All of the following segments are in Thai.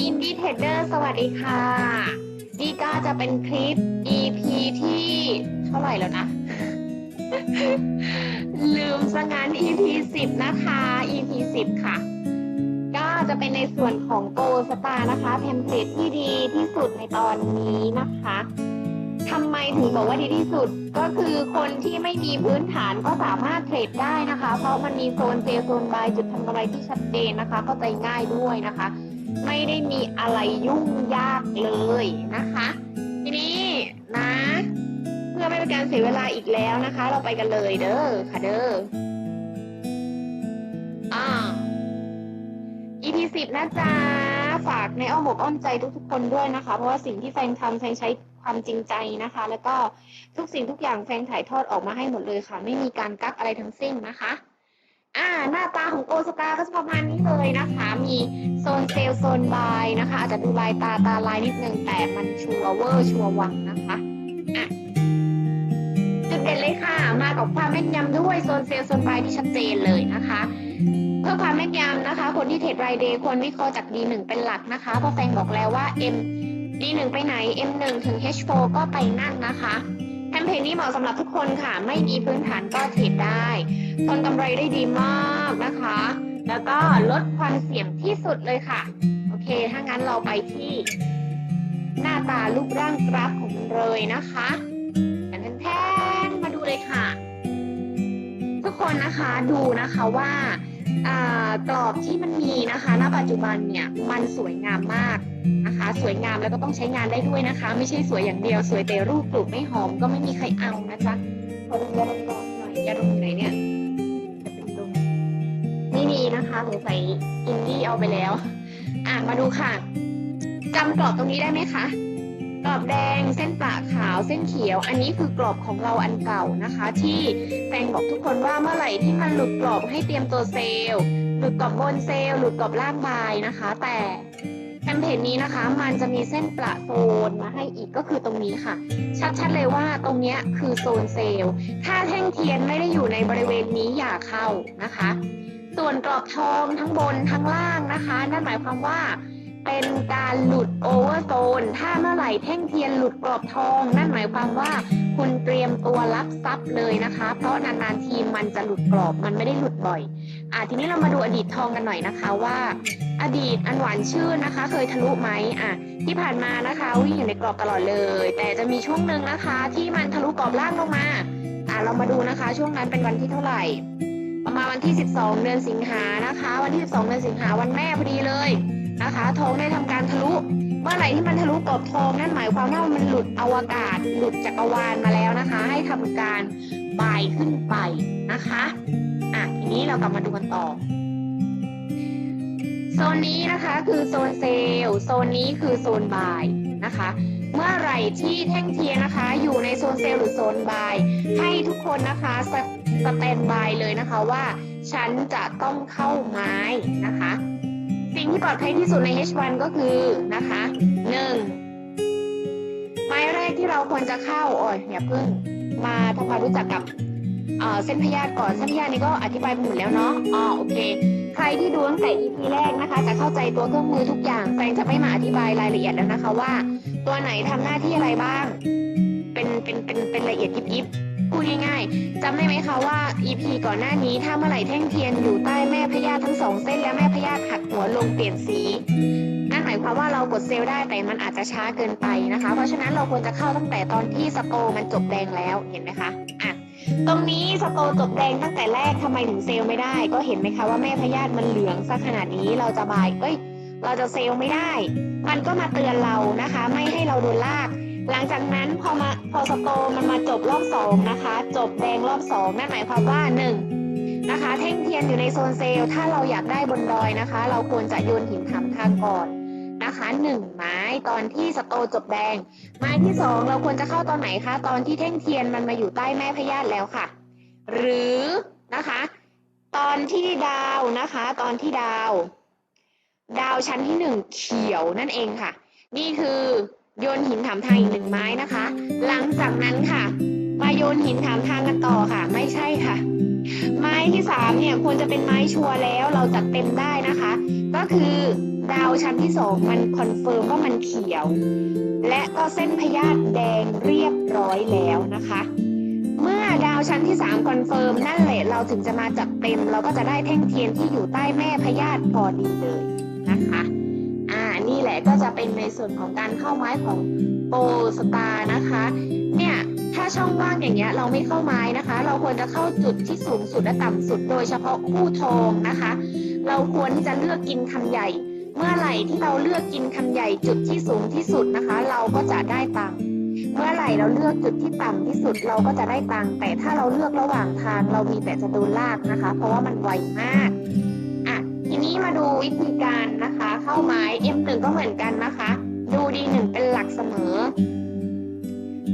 อินดี้เทรดเดอร์สวัสดีค่ะ นี่ก็จะเป็นคลิป EP ที่เท่าไหร่แล้วนะ ลืมซะงั้น EP 10นะคะ EP 10ค่ะ ก็จะเป็นในส่วนของโกสตานะคะเทมเพลตที่ดีที่สุดในตอนนี้นะคะทำไมถึงบอกว่าดีที่สุดก็คือคนที่ไม่มีพื้นฐานก็สามารถเทรดได้นะคะ เพราะมันมีโซนเซลล์โซนบายจุดทำกำไรที่ชัดเจนนะคะเข้าใจง่ายด้วยนะคะ ไม่ได้มีอะไรยุ่งยากเลยนะคะ ทีนี้นะ เพื่อไม่เป็นการเสียเวลาอีกแล้วนะคะ เราไปกันเลยเด้อค่ะเด้ออ่า EP สิบนะจ๊ะฝากในอ้อมอกอ้อมใจทุกๆคนด้วยนะคะ เพราะว่าสิ่งที่แฟนทำแฟนใช้ความจริงใจนะคะ แล้วก็ทุกสิ่งทุกอย่างแฟนถ่ายทอดออกมาให้หมดเลยค่ะ ไม่มีการกักอะไรทั้งสิ้นนะคะ อ่าหน้าตาของโกสตาก็จะประมาณนี้เลยนะคะ มีโซนเซลล์โซนบายนะคะ อาจจะดูลายตาตาลายนิดนึงแต่มันชัวเวอร์ชัววังนะคะอะจุดเด่นเลยค่ะ มากับความแม่นยำด้วยโซนเซลล์โซนบายที่ชัดเจนเลยนะคะเพื่อความแม่นยำนะคะ คนที่เทรดรายเดย์ควรวิเคราะห์จาก D1 เป็นหลักนะคะเพราะแฟงบอกแล้วว่า M D1 ไปไหน M1 ถึง H4 ก็ไปนั่นนะคะ แคมเปญนี้เหมาะสำหรับทุกคนค่ะ ไม่มีพื้นฐานก็เทรดได้ทนกำไรได้ดีมากนะคะ แล้วก็ลดความเสี่ยงที่สุดเลยค่ะ โอเค ถ้างั้นเราไปที่ หน้าตารูปร่างกราฟของมันเลยนะคะแทนแทนมาดูเลยค่ะ ทุกคนนะคะดูนะคะว่าอ่ากรอบที่มันมีนะคะ ณ ปัจจุบันเนี่ย มันสวยงามมาก นะคะ สวยงามแล้วก็ต้องใช้งานได้ด้วยนะคะ ไม่ใช่สวยอย่างเดียว สวยแต่รูปปลูกไม่หอมก็ไม่มีใครเอานะจ๊ะขอดูยาดมก่อนหน่อยยาดมอยู่ไหนเนี่ยจะเป็นดมไม่มีนะคะสงสัยอินดี้เอาไปแล้ว อะมาดูค่ะจำกรอบตรงนี้ได้ไหมคะกรอบแดงเส้นปะขาวเส้นเขียว อันนี้คือกรอบของเราอันเก่านะคะ ที่แฟงบอกทุกคนว่าเมื่อไหร่ที่มันหลุดกรอบให้เตรียมตัวเซลล์หลุดกรอบบนเซลล์หลุดกรอบล่างบายนะคะ แต่ มเปญนี้นะคะ มันจะมีเส้นประโซนมาให้อีกก็คือตรงนี้ค่ะ ชัดๆเลยว่าตรงนี้คือโซนเซลล์ ถ้าแท่งเทียนไม่ได้อยู่ในบริเวณนี้อย่าเข้านะคะ ส่วนกรอบทองทั้งบนทั้งล่างนะคะ นั่นหมายความว่า เป็นการหลุดโอเวอร์โซน ถ้าเมื่อไหร่แท่งเทียนหลุดกรอบทอง นั่นหมายความว่าคุณเตรียมตัวรับทรัพย์เลยนะคะ เพราะนานๆทีมันจะหลุดกรอบมันไม่ได้หลุดบ่อยอะทีนี้เรามาดูอดีตทองกันหน่อยนะคะว่า อดีตอันหวานชื่นนะคะ เคยทะลุไหมอะที่ผ่านมานะคะวิ่งอยู่ในกรอบตลอดเลย แต่จะมีช่วงหนึ่งนะคะ ที่มันทะลุกรอบล่างลงมาอะเรามาดูนะคะ ช่วงนั้นเป็นวันที่เท่าไหร่ ประมาณวันที่ 12 เดือนสิงหานะคะ วันที่ 12 เดือนสิงหาวันแม่พอดีเลย นะคะทองได้ทำการทะลุ เมื่อไหร่ที่มันทะลุกรอบทองนั่นหมายความว่ามันหลุดอวกาศ หลุดจักรวาลมาแล้วนะคะ ให้ทำการบายขึ้นไปนะคะอะทีนี้เรากลับมาดูกันต่อโซนนี้นะคะคือโซนเซลล์โซนนี้คือโซนบายนะคะ เมื่อไหร่ที่แท่งเทียนนะคะ อยู่ในโซนเซลล์หรือโซนบาย ให้ทุกคนนะคะสสแตนบายเลยนะคะว่า ฉันจะต้องเข้าไม้นะคะ สิ่งที่ปลอดภัยที่สุดใน H1 ก็คือนะคะหนึ่งไม้แรกที่เราควรจะเข้าโอ้ยอย่าเพิ่งมาทำความรู้จักกับเส้นพยาธิก่อนเส้นพยาธินี้ก็อธิบายไปหมดแล้วเนาะอ๋อโอเค ใครที่ดูตั้งแต่ EP แรกนะคะ จะเข้าใจตัวเครื่องมือทุกอย่างแฟนจะไม่มาอธิบายรายละเอียดแล้วนะคะว่า ตัวไหนทำหน้าที่อะไรบ้าง เป็นเป็นเป็นเป็นละเอียดยิบยิบ พูดง่ายๆจำได้ไหมคะว่า EP ก่อนหน้านี้ถ้าเมื่อไหร่แท่งเทียนอยู่ใต้แม่พญาติทั้งสองเส้นและแม่พญาติหักหัวลงเปลี่ยนสีนั่นหมายความว่าเรากดเซลล์ได้แต่มันอาจจะช้าเกินไปนะคะ เพราะฉะนั้นเราควรจะเข้าตั้งแต่ตอนที่สโตมันจบแดงแล้วเห็นไหมคะอะตรงนี้สโตจบแดงตั้งแต่แรกทำไมถึงเซลล์ไม่ได้ ก็เห็นไหมคะว่าแม่พญาติมันเหลืองซะขนาดนี้เราจะบายเอ้ยเราจะเซลล์ไม่ได้ มันก็มาเตือนเรานะคะ ไม่ให้เราโดนลาก หลังจากนั้นพอมาพอสโตมันมาจบรอบสองนะคะ จบแดงรอบสองนั่นหมายความว่าหนึ่งนะคะแท่งเทียนอยู่ในโซนเซลล์ถ้าเราอยากได้บนดอยนะคะ เราควรจะโยนหินถามทางก่อนนะคะหนึ่งไม้ตอนที่สโตจบแดง ไม้ที่สองเราควรจะเข้าตอนไหนคะ ตอนที่แท่งเทียนมันมาอยู่ใต้แม่พญาตแล้วค่ะ หรือนะคะ ตอนที่ดาวนะคะ ตอนที่ดาว ดาวชั้นที่หนึ่งเขียวนั่นเองค่ะ นี่คือ โยนหินถามทางอีกหนึ่งไม้นะคะ หลังจากนั้นค่ะ มาโยนหินถามทางกันต่อค่ะ ไม่ใช่ค่ะ ไม้ที่สามเนี่ยควรจะเป็นไม้ชัวร์แล้วเราจัดเต็มได้นะคะ ก็คือดาวชั้นที่สองมันคอนเฟิร์มว่ามันเขียว และก็เส้นพยาธิแดงเรียบร้อยแล้วนะคะ เมื่อดาวชั้นที่สามคอนเฟิร์มนั่นแหละเราถึงจะมาจัดเต็ม เราก็จะได้แท่งเทียนที่อยู่ใต้แม่พยาธิพอดีเลยนะคะอ่านี่แหละ ก็จะเป็นในส่วนของการเข้าไม้ของโปสตานะคะ เนี่ยถ้าช่องว่างอย่างเงี้ยเราไม่เข้าไม้นะคะ เราควรจะเข้าจุดที่สูงสุดและต่ำสุด โดยเฉพาะคู่ทองนะคะ เราควรจะเลือกกินคำใหญ่ เมื่อไหร่ที่เราเลือกกินคำใหญ่จุดที่สูงที่สุดนะคะ เราก็จะได้ตังค์เมื่อไหร่เราเลือกจุดที่ต่ำที่สุดเราก็จะได้ตังค์แต่ถ้าเราเลือกระหว่างทางเรามีแต่จะโดนลากนะคะ เพราะว่ามันไวมากอะทีนี้มาดูวิธีการ เข้าไม้ M1 ก็เหมือนกันนะคะ ดู D1 เป็นหลักเสมอ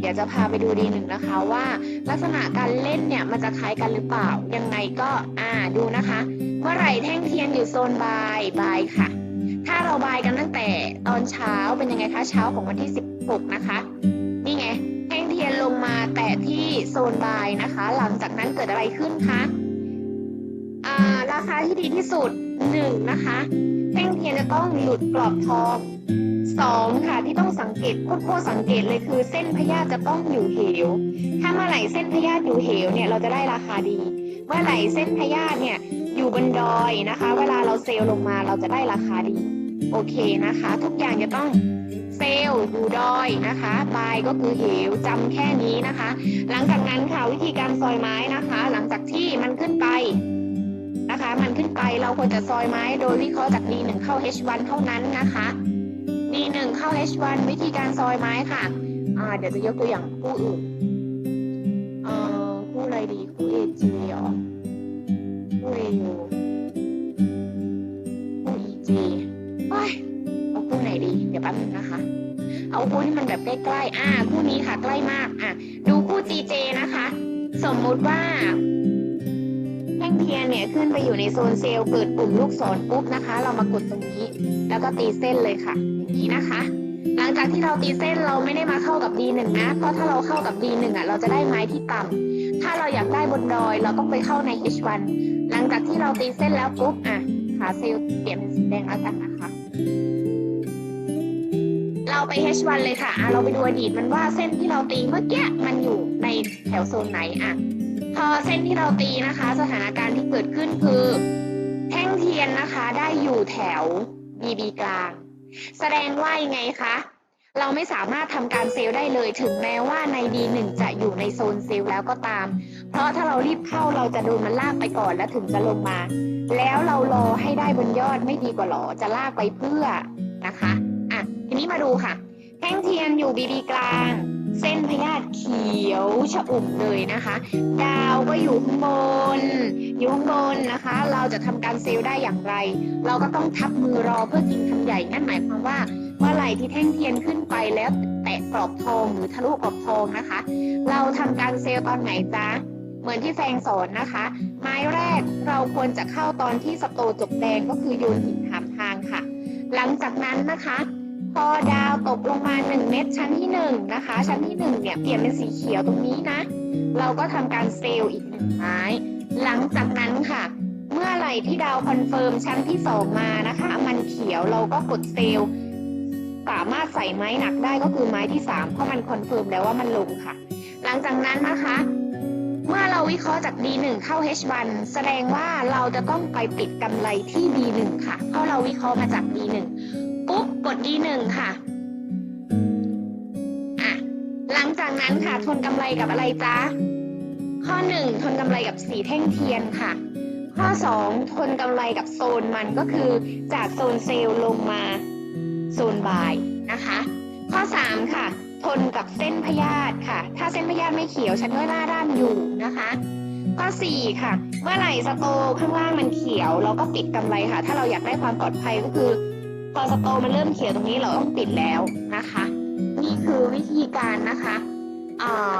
เดี๋ยวจะพาไปดูดีหนึ่งนะคะว่าลักษณะการเล่นเนี่ยมันจะคล้ายกันหรือเปล่า ยังไงก็อ่าดูนะคะ เมื่อไหร่แท่งเทียนอยู่โซนบายบายค่ะ ถ้าเราบายกันตั้งแต่ตอนเช้าเป็นยังไงคะเช้าของวันที่ 16 นะคะนี่ไงแท่งเทียนลงมาแต่ที่โซนบายนะคะ หลังจากนั้นเกิดอะไรขึ้นคะอ่าราคาที่ดีที่สุดหนึ่งนะคะ ท่งเทียนจะต้องหลุดกรอบทองสองค่ะที่ต้องสังเกตโคตรสังเกตเลยคือเส้นพยาธิจะต้องอยู่เหว ถ้าเมื่อไหร่เส้นพยาธิอยู่เหวเนี่ยเราจะได้ราคาดี เมื่อไหร่เส้นพยาธิเนี่ยอยู่บนดอยนะคะ เวลาเราเซลลงมาเราจะได้ราคาดี โอเคนะคะ ทุกอย่างจะต้องเซลล์อยู่ดอยนะคะบายก็คือเหวจำแค่นี้นะคะ หลังจากนั้นค่ะวิธีการซอยไม้นะคะ หลังจากที่มันขึ้นไป นะคะมันขึ้นไป เราควรจะซอยไม้โดยวิเคราะห์จาก D1 เข้า H1 เท่านั้นนะคะ D1 เข้า H1 วิธีการซอยไม้ค่ะเดี๋ยวจะยกตัวอย่างคู่อื่นเอ่อคู่อะไรดีคู่ AG หรอคู่ AU คู่ EG โอ้ยเอาคู่ไหนดีเดี๋ยวแป๊บนึงนะคะ เอาคู่ที่มันแบบใกล้ๆอ่าคู่นี้ค่ะใกล้มากอะดูคู่ GJ นะคะ สมมุติว่า ท่งเทียนเนี่ยขึ้นไปอยู่ในโซนเซลล์เกิดปุ่มลูกศรปุ๊บนะคะ เรามากดตรงนี้ แล้วก็ตีเส้นเลยค่ะอย่างนี้นะคะ หลังจากที่เราตีเส้นเราไม่ได้มาเข้ากับ D1 นะ เพราะถ้าเราเข้ากับ D1 อะเราจะได้ไม้ที่ต่ำถ้าเราอยากได้บนดอย เราต้องไปเข้าใน H1 หลังจากที่เราตีเส้นแล้วปุ๊บอะขาเซลล์เปลี่ยนเป็นสีแดงแล้วกันนะคะเราไป H1 เลยค่ะอะ เราไปดูอดีตมันว่าเส้นที่เราตีเมื่อกี้มันอยู่ในแถวโซนไหนอะ พอเส้นที่เราตีนะคะ สถานการณ์ที่เกิดขึ้นคือแท่งเทียนนะคะได้อยู่แถว BB กลาง แสดงว่ายังไงคะเราไม่สามารถทำการเซลล์ได้เลยถึงแม้ว่าใน D1 จะอยู่ในโซนเซลล์แล้วก็ตาม เพราะถ้าเรารีบเข้าเราจะโดนมันลากไปก่อนแล้วถึงจะลงมา แล้วเรารอให้ได้บนยอดไม่ดีกว่าหรอจะลากไปเพื่อนะคะอะทีนี้มาดูค่ะ แท่งเทียนอยู่ BB กลาง เส้นพยาธิเขียวชะอุ่มเลยนะคะ ดาวก็อยู่ข้างบนอยู่ข้างบนนะคะ เราจะทำการเซลล์ได้อย่างไร เราก็ต้องทับมือรอเพื่อกินคำใหญ่นั่นหมายความว่าเมื่อไหร่ที่แท่งเทียนขึ้นไปแล้วแตะกรอบทองหรือทะลุกรอบทองนะคะ เราทำการเซลล์ตอนไหนจ๊ะเหมือนที่แฟงสอนนะคะ ไม้แรกเราควรจะเข้าตอนที่สโตจบแดงก็คือโยนหินถามทางค่ะ หลังจากนั้นนะคะ พอดาวตกลงมาหนึ่งเม็ดชั้นที่หนึ่งนะคะ ชั้นที่หนึ่งเนี่ยเปลี่ยนเป็นสีเขียวตรงนี้นะ เราก็ทำการเซลล์อีกหนึ่งไม้ หลังจากนั้นค่ะ เมื่อไหร่ที่ดาวคอนเฟิร์มชั้นที่สองมานะคะ มันเขียวเราก็กดเซลล์สามารถใส่ไม้หนักได้ก็คือไม้ที่สามเพราะมันคอนเฟิร์มแล้วว่ามันลงค่ะ หลังจากนั้นนะคะ เมื่อเราวิเคราะห์จาก D1 เข้า H1 แสดงว่าเราจะต้องไปปิดกำไรที่ D1 ค่ะ เพราะเราวิเคราะห์มาจาก D1 ปุ๊บกด D1 ค่ะอะ หลังจากนั้นค่ะทนกำไรกับอะไรจ๊ะ ข้อหนึ่งทนกำไรกับสีแท่งเทียนค่ะ ข้อสองทนกำไรกับโซนมันก็คือจากโซนเซลล์ลงมาโซนบายนะคะ ข้อสามค่ะ ทนกับเส้นพยาธิค่ะ ถ้าเส้นพยาธิไม่เขียวฉันก็หน้าด้านอยู่นะคะ ข้อสี่ค่ะ เมื่อไหร่สโตข้างล่างมันเขียว เราก็ปิดกำไรค่ะ ถ้าเราอยากได้ความปลอดภัยก็คือพอสโตมันเริ่มเขียวตรงนี้เราต้องปิดแล้วนะคะ นี่คือวิธีการนะคะอ่า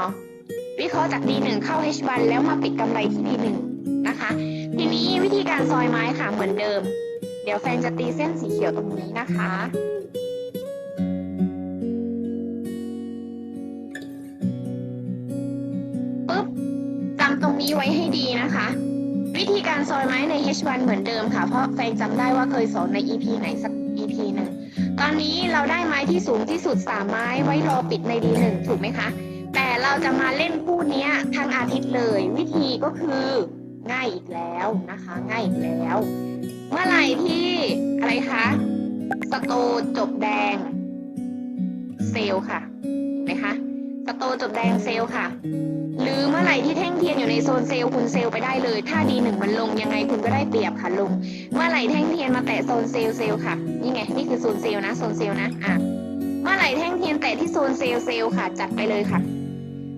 วิเคราะห์จาก D1 เข้า H1 แล้วมาปิดกำไรที่ D1 นะคะ ทีนี้วิธีการซอยไม้ค่ะเหมือนเดิม เดี๋ยวแฟนจะตีเส้นสีเขียวตรงนี้นะคะ การซอยไม้ใน H1 เหมือนเดิมค่ะ เพราะแฟนจำได้ว่าเคยสอนใน EP ไหนสัก EP หนึ่ง ตอนนี้เราได้ไม้ที่สูงที่สุดสามไม้ไว้รอปิดใน D1 ถูกไหมคะ แต่เราจะมาเล่นคู่นี้ทั้งอาทิตย์เลย วิธีก็คือง่ายอีกแล้วนะคะ ง่ายอีกแล้ว เมื่อไหร่ที่อะไรคะสโตจบแดง เซลค่ะเห็นไหมคะสโตจบแดงเซลค่ะ หรือเมื่อไหร่ที่แท่งเทียนอยู่ในโซนเซลล์คุณเซลล์ไปได้เลย ถ้าดีหนึ่งมันลงยังไงคุณก็ได้เปรียบค่ะลง เมื่อไหร่แท่งเทียนมาแตะโซนเซลล์เซลล์ค่ะนี่ไงนี่คือโซนเซลล์นะโซนเซลล์นะอะเมื่อไหร่แท่งเทียนแตะที่โซนเซลล์เซลล์ค่ะ จัดไปเลยค่ะ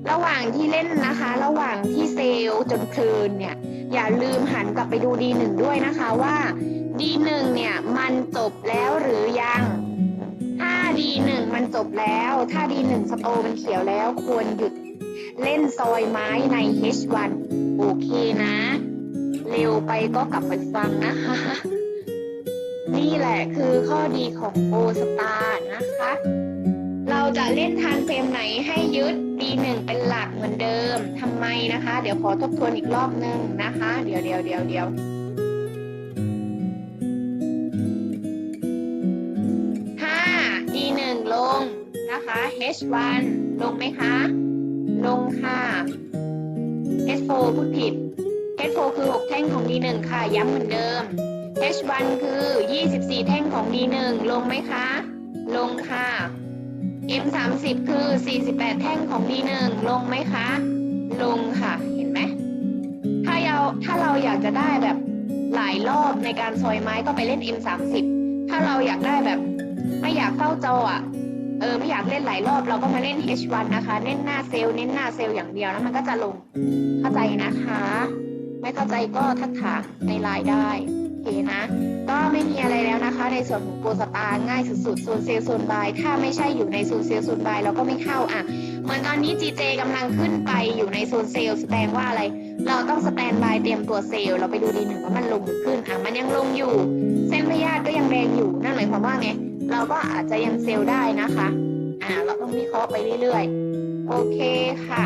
ระหว่างที่เล่นนะคะ ระหว่างที่เซลล์จนเพลินเนี่ยอย่าลืมหันกลับไปดูดีหนึ่งด้วยนะคะว่าดีหนึ่งเนี่ยมันจบแล้วหรือยังถ้าดีหนึ่งมันจบแล้ว ถ้าดีหนึ่งสโตมันเขียวแล้วควรหยุด เล่นซอยไม้ใน H1 โอเคนะ เร็วไปก็กลับไปฟังนะคะ นี่แหละคือข้อดีของโอสตาร์นะคะ เราจะเล่นทานเฟรมไหนให้ยึด D1 เป็นหลักเหมือนเดิมทำไมนะคะ เดี๋ยวขอทบทวนอีกรอบนึงนะคะ เดี๋ยวเดี๋ยวเดี๋ยวเดี๋ยวถ้า D1 ลงนะคะ H1 ลงไหมคะ ลงค่ะ H4 พูดผิด H4 คือ 6 แท่งของ D1 ค่ะ ย้ำเหมือนเดิม H1 คือ 24 แท่งของ D1 ลงไหมคะ ลงค่ะ M 3 0 คือ 48 แท่งของ D1 ลงไหมคะ ลงค่ะ เห็นไหม ถ้าเราถ้าเราอยากจะได้แบบหลายรอบในการซอยไม้ก็ไปเล่น M 3 0 ถ้าเราอยากได้แบบ ไม่อยากเฝ้าจออะ เออไม่อยากเล่นหลายรอบเราก็มาเล่น H1 นะคะเน้นหน้าเซลล์เน้นหน้าเซลล์อย่างเดียวแล้วมันก็จะลงเข้าใจนะคะ ไม่เข้าใจก็ทักถามในไลน์ได้โอเคนะ ก็ไม่มีอะไรแล้วนะคะ ในส่วนของโกสตาร์ง่ายสุดๆโซนเซลล์โซนบายถ้าไม่ใช่อยู่ในโซนเซลล์โซนบายเราก็ไม่เข้าอะเหมือนตอนนี้ GJ กำลังขึ้นไปอยู่ในโซนเซลล์แสดงว่าอะไร เราต้องสแตนบายเตรียมตัวเซลล์เราไปดูดีหนึ่งว่ามันลงหรือขึ้นอะมันยังลงอยู่ เส้นพยาธิก็ยังแดงอยู่นั่นหมายความว่าไง เราก็อาจจะยังเซลล์ได้นะคะ อ่า เราต้องวิเคราะห์ไปเรื่อยๆ โอเคค่ะ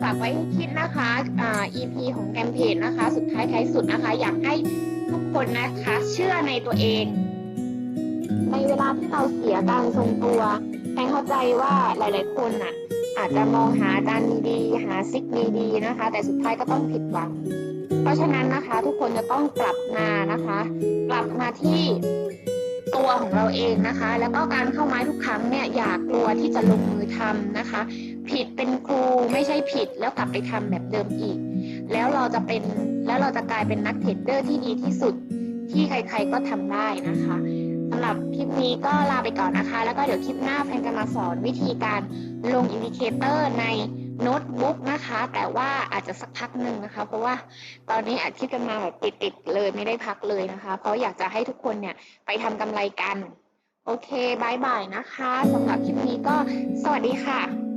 ฝากไว้ให้คิดนะคะอ่า EP ของแคมเพจนะคะ สุดท้ายท้ายสุดนะคะ อยากให้ทุกคนนะคะ เชื่อในตัวเอง ในเวลาที่เราเสียการทรงตัวแพงเข้าใจว่าหลาย ๆ คนน่ะ อาจจะมองหาอาจารย์ดีๆหาซิกดีๆนะคะ แต่สุดท้ายก็ต้องผิดหวัง เพราะฉะนั้นนะคะ ทุกคนจะต้องกลับมานะคะ กลับมาที่ตัวของเราเองนะคะ แล้วก็การเข้าไม้ทุกครั้งเนี่ยอย่ากลัวที่จะลงมือทำนะคะ ผิดเป็นครูไม่ใช่ผิดแล้วกลับไปทำแบบเดิมอีก แล้วเราจะเป็นแล้วเราจะกลายเป็นนักเทรดเดอร์ที่ดีที่สุดที่ใครๆก็ทำได้นะคะ สำหรับคลิปนี้ก็ลาไปก่อนนะคะ แล้วก็เดี๋ยวคลิปหน้าแฟนจะมาสอนวิธีการลงอินดิเคเตอร์ในโน้ตบุ๊กนะคะ แต่ว่าอาจจะสักพักหนึ่งนะคะ เพราะว่าตอนนี้อัดคลิปกันมาแบบติดๆเลยไม่ได้พักเลยนะคะ เพราะอยากจะให้ทุกคนเนี่ยไปทำกำไรกัน โอเคบายบายนะคะสำหรับคลิปนี้ก็สวัสดีค่ะ